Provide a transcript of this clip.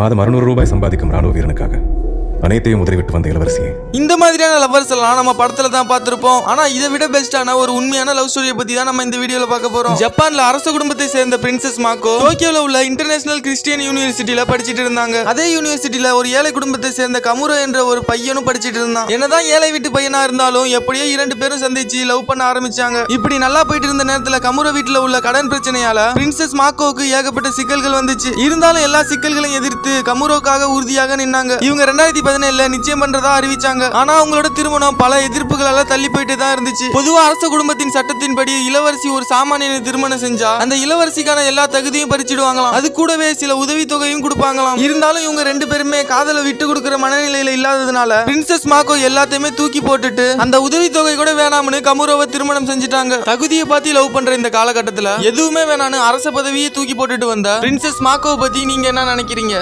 மாதம் அறுநூறு ரூபாய் சம்பாதிக்கும் ராணுவ வீரனுக்காக. அனைத்தையும் உதறிவிட்டு வந்த இளவரசியே. இந்த மாதிரியான லவ்வர்ஸ் எல்லாம் நம்ம படத்துல தான் பார்த்திருப்போம். ஆனா இதை விட பெஸ்டான ஒரு உண்மையான லவ் ஸ்டோரியை பத்தி தான் நம்ம இந்த வீடியோல பார்க்க போறோம். ஜப்பான்ல அரச குடும்பத்தை சேர்ந்த பிரின்சஸ் மாக்கோ டோக்கியோல உள்ள இன்டர்நேஷனல் கிறிஸ்டியன் யூனிவர்சிட்டியில படிச்சிட்டு இருந்தாங்க. அதே யூனிவர்சிட்டியில ஒரு ஏழை குடும்பத்தை சேர்ந்த கமுரோ என்ற ஒரு பையனும் படிச்சிட்டு இருந்தான். என்னதான் ஏழை வீட்டு பையனா இருந்தாலும் எப்படியோ இரண்டு பேரும் சந்திச்சு லவ் பண்ண ஆரம்பிச்சாங்க. இப்படி நல்லா போயிட்டு இருந்த நேரத்துல கமுரோ வீட்டுல உள்ள கடன் பிரச்சனையால பிரின்சஸ் மாக்கோவுக்கு ஏகப்பட்ட சிக்கல்கள் வந்துச்சு. இருந்தாலும் எல்லா சிக்கல்களையும் எதிர்த்து கமுரோக்காக உறுதியாக நின்னாங்க. இவங்க ரெண்டாயிரத்தி பதினேழுல நிச்சயம் பண்றதா அறிவிச்சாங்க. ஆனா அவங்களோட திருமணம் பல எதிர்ப்புகளால தள்ளி போயிட்டு தான் இருந்துச்சு. பொதுவா அரச குடும்பத்தின் சட்டத்தின்படி இளவரசி ஒரு சாமானியனை திருமணம் செஞ்சா அந்த இளவரசிக்கான எல்லா தகுதியும் பறிச்சிடுவாங்களாம். அது கூடவே சில உதவி தொகையும் கொடுப்பாங்களாம். இருந்தாலும் இவங்க ரெண்டு பேருமே காதலை விட்டு கொடுக்கிற மனநிலையில இல்லாததுனால பிரின்சஸ் மாக்கோ எல்லாத்தையுமே தூக்கி போட்டுட்டு அந்த உதவி தொகை கூட வேணாம்னு கமுரோவை திருமணம் செஞ்சுட்டாங்க. தகுதியை பார்த்து லவ் பண்ற இந்த காலகட்டத்துல எதுவுமே வேணான்னு அரச பதவியை தூக்கி போட்டுட்டு வந்த பிரின்சஸ் மாக்கோவை பத்தி நீங்க என்ன நினைக்கிறீங்க?